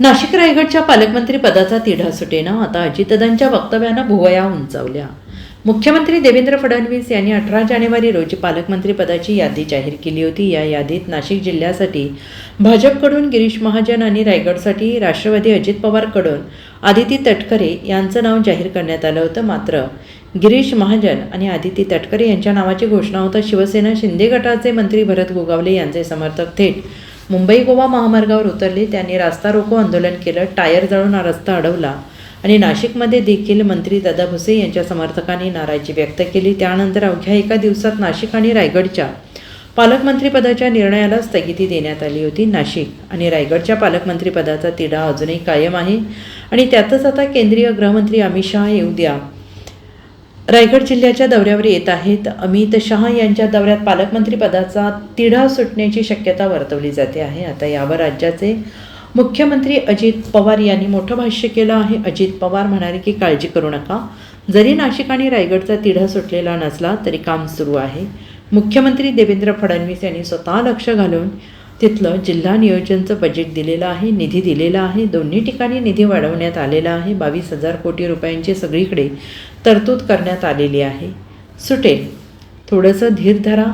नाशिक रायगडच्या पालकमंत्री पदाचा तिढा सुटेनं. आता अजितदांच्या वक्तव्यानं भुवया उंचावल्या. मुख्यमंत्री देवेंद्र फडणवीस यांनी अठरा जानेवारी रोजी पालकमंत्री पदाची यादी जाहीर केली होती. या यादीत नाशिक जिल्ह्यासाठी भाजपकडून गिरीश महाजन आणि रायगडसाठी राष्ट्रवादी अजित पवारकडून आदिती तटकरे यांचं नाव जाहीर करण्यात आलं होतं. मात्र गिरीश महाजन आणि आदिती तटकरे यांच्या नावाची घोषणा होता शिवसेना शिंदे गटाचे मंत्री भरत गोगावले यांचे समर्थक थेट मुंबई गोवा महामार्गावर उतरले त्यांनी रास्ता रोको आंदोलन केलं टायर जळून हा रस्ता अडवला आणि नाशिकमध्ये देखील मंत्री दादा भुसे यांच्या समर्थकांनी नाराजी व्यक्त केली. त्यानंतर अवघ्या एका दिवसात नाशिक आणि रायगडच्या पालकमंत्रीपदाच्या निर्णयाला स्थगिती देण्यात आली होती. नाशिक आणि रायगडच्या पालकमंत्रीपदाचा तिढा अजूनही कायम आहे आणि त्यातच आता केंद्रीय गृहमंत्री अमित शहा येऊ उद्या रायगड जिल्ह्याच्या दौऱ्यावर येत आहेत. अमित शहा यांच्या दौऱ्यात पालकमंत्री पदाचा तिढा सुटण्याची शक्यता वर्तवली जाते आहे. आता यावर राज्याचे मुख्यमंत्री अजित पवार यांनी मोठं भाष्य केलं आहे. अजित पवार म्हणाले की काळजी करू नका. जरी नाशिक आणि रायगडचा तिढा सुटलेला नसला तरी काम सुरू आहे. मुख्यमंत्री देवेंद्र फडणवीस यांनी स्वतः लक्ष घालून तिथलं जिल्हा नियोजनचं बजेट दिलेलं आहे निधी दिलेला आहे दोन्ही ठिकाणी निधी वाढवण्यात आलेला आहे. बावीस हजार कोटी रुपयांची सगळीकडे तरतूद करण्यात आलेली आहे. सुटेल. थोडंसं धीर धरा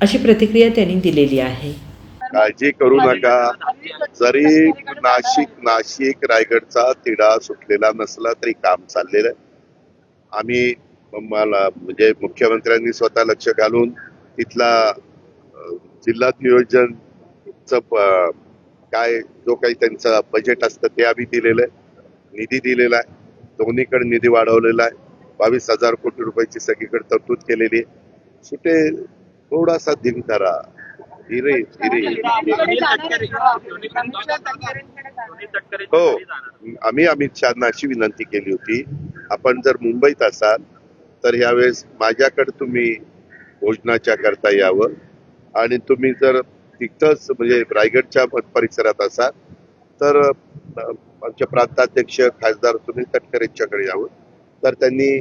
अशी प्रतिक्रिया त्यांनी दिलेली आहे. काळजी करू नका. जरी नाशिक नाशिक रायगडचा तिढा सुटलेला नसला तरी काम चाललेलं आहे. आम्ही मला म्हणजे मुख्यमंत्र्यांनी स्वतः लक्ष घालून तिथला जिल्हा नियोजन नियोजनच काय जो काही त्यांचं बजेट असतं ते आम्ही दिलेलं आहे. निधी दिलेला आहे. दोन्हीकडे निधी वाढवलेला आहे. बावीस हजार कोटी रुपयाची सगळीकडे तरतूद केलेली आहे. सुटे थोडासा धीर धरा. धीरे धीरे. हो. आम्ही अमित शहाना अशी विनंती केली होती. आपण जर मुंबईत असाल तर यावेळेस माझ्याकडे तुम्ही भोजनाच्या करता यावं. आणि तुम्ही जर तिथंच म्हणजे रायगडच्या परिसरात असाल तर आमचे प्रांताध्यक्ष खासदार सुनील तटकरेंच्याकडे यावं तर त्यांनी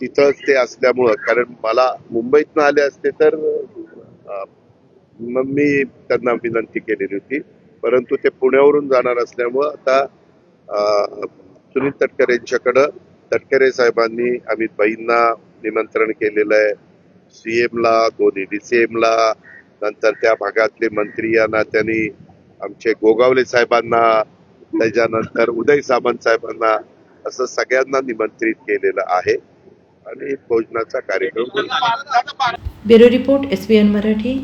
तिथंच ते असल्यामुळं कारण मला मुंबईतनं आले असते तर मग मी त्यांना विनंती केलेली होती. परंतु ते पुण्यावरून जाणार असल्यामुळं आता सुनील तटकरे यांच्याकडं तटकरे साहेबांनी अमित भाईंना निमंत्रण केलेलं आहे. सीएम ला दोन्ही सी ला नंतर त्या भागातले मंत्री यांना त्यांनी आमचे गोगावले साहेबांना त्याच्यानंतर उदय सामंत साहेबांना असं सगळ्यांना निमंत्रित केलेलं आहे. आणि भोजनाचा कार्यक्रम ब्युरो रिपोर्ट एस मराठी.